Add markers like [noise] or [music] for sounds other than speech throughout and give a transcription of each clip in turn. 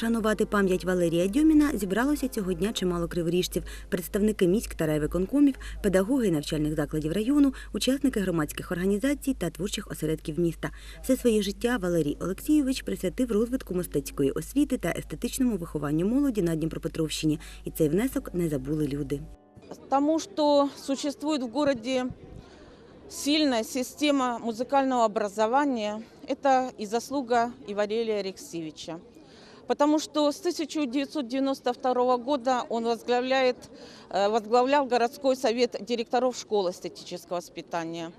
Вшанувати пам'ять Валерія Дьоміна зібралося цього дня чимало криворіжців, представники міськ та райвиконкомів, педагоги навчальних закладів району, учасники громадських організацій та творчих осередків міста. Все своє життя Валерій Олексійович присвятив розвитку мистецької освіти та естетичному вихованню молоді на Дніпропетровщині. І цей внесок не забули люди. Тому что существует в городе сильная система музыкального образования. Это и заслуга и Валерия Потому что с 1992 года он возглавляет, э, возглавлял городской совет директоров школ эстетического воспитания.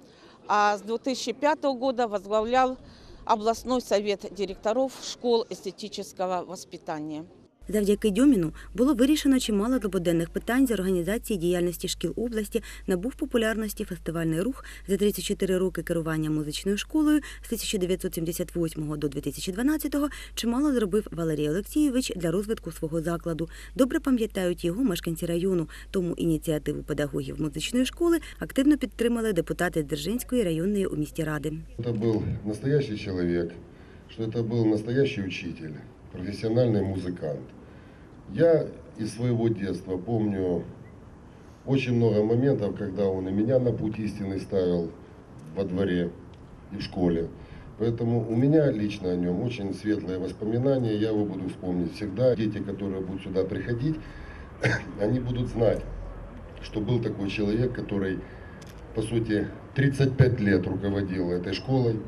А с 2005 года возглавлял областной совет директоров школ эстетического воспитания. Завдяки Дьоміну було вирішено чимало злободенних питань з організації діяльності шкіл області, набув популярності фестивальний рух за 34 роки керування музичною школою з 1978 до 2012 чимало зробив Валерій Олексійович для розвитку свого закладу. Добре пам'ятають його мешканці району, тому ініціативу педагогів музичної школи активно підтримали депутати Дзержинської районної у місті ради. Это был настоящий человек, что это был настоящий учитель, профессиональный музыкант. Я из своего детства помню очень много моментов, когда он и меня на путь истины ставил во дворе и в школе. Поэтому у меня лично о нем очень светлые воспоминания, я его буду вспомнить всегда. Дети, которые будут сюда приходить, [coughs] они будут знать, что был такой человек, который, по сути, 35 лет руководил этой школой.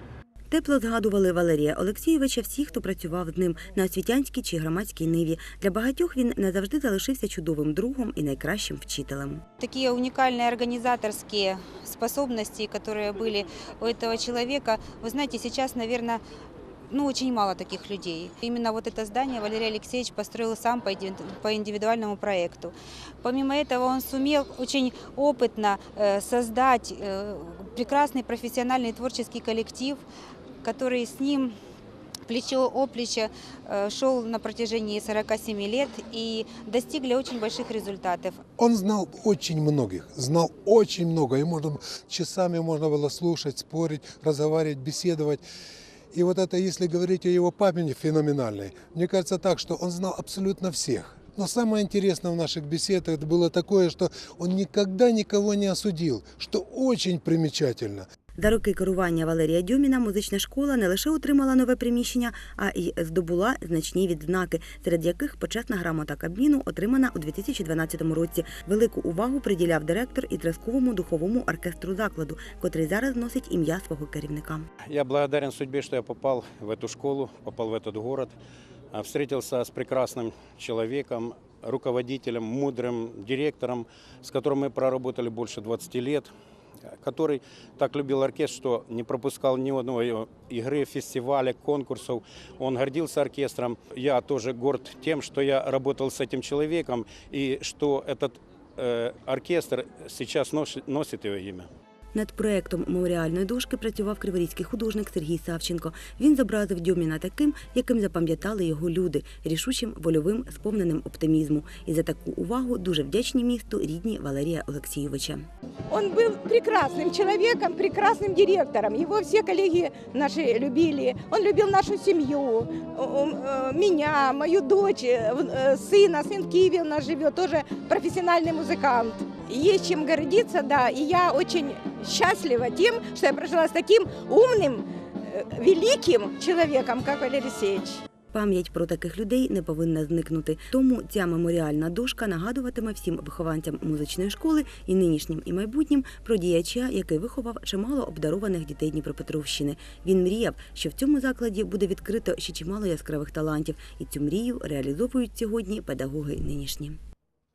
Тепло згадували Валерія Олексійовича всі, хто працював з ним на освітянській чи громадській ниві. Для багатьох він назавжди залишився чудовим другом і найкращим вчителем. Такие уникальные организаторские способности, которые были у этого человека, вы знаете, сейчас, наверное, ну, очень мало таких людей. Именно вот это здание Валерий Алексеевич построил сам по иди- по индивидуальному проекту. Помимо этого, он сумел очень опытно э, создать э, прекрасный профессиональный творческий коллектив, который с ним плечо о плечо э, шел на протяжении 47 лет и достигли очень больших результатов. Он знал очень многих, знал очень много. И можно, часами можно было слушать, спорить, разговаривать, беседовать. И вот это, если говорить о его памяти феноменальной, мне кажется так, что он знал абсолютно всех. Но самое интересное в наших беседах было такое, что он никогда никого не осудил, что очень примечательно. За роки керування Валерія Дьоміна музична школа не лише отримала нове приміщення, а й здобула значні відзнаки, серед яких почесна грамота Кабміну отримана у 2012 році. Велику увагу приділяв директор і зразковому духовому оркестру закладу, котрий зараз носить ім'я свого керівника. Я благодарен судьбе, что я попал в эту школу, попал в этот город, а, встретился с прекрасным человеком, руководителем, мудрым директором, с которым мы проработали больше 20 лет, который так любил оркестр, что не пропускал ни одной игры, фестиваля, конкурсов. Он гордился оркестром. Я тоже горд тем, что я работал с этим человеком и что этот э, оркестр сейчас носит, носит его имя. Над проектом меморіальної дошки працював криворізький художник Сергій Савченко. Він зобразив Дьоміна таким, яким запам'ятали його люди, рішучим, вольовим, сповненим оптимізму. І за таку увагу дуже вдячні місту рідні Валерія Олексійовича. Он был прекрасным человеком, прекрасным директором. Его все коллеги наши любили. Он любил нашу семью, э, э, меня, мою дочь, э, э, сына. Сын в Киеве у нас живет, тоже профессиональный музыкант. Есть чем гордиться, да. И я очень счастлива тем, что я прожила с таким умным, э, великим человеком, как Валерий Алексеевич. Пам'ять про таких людей не повинна зникнути. Тому ця меморіальна дошка нагадуватиме всім вихованцям музичної школи і нинішнім і майбутнім про діяча, який виховав чимало обдарованих дітей Дніпропетровщини. Він мріяв, що в цьому закладі буде відкрито ще чимало яскравих талантів, і цю мрію реалізовують сьогодні педагоги нинішні.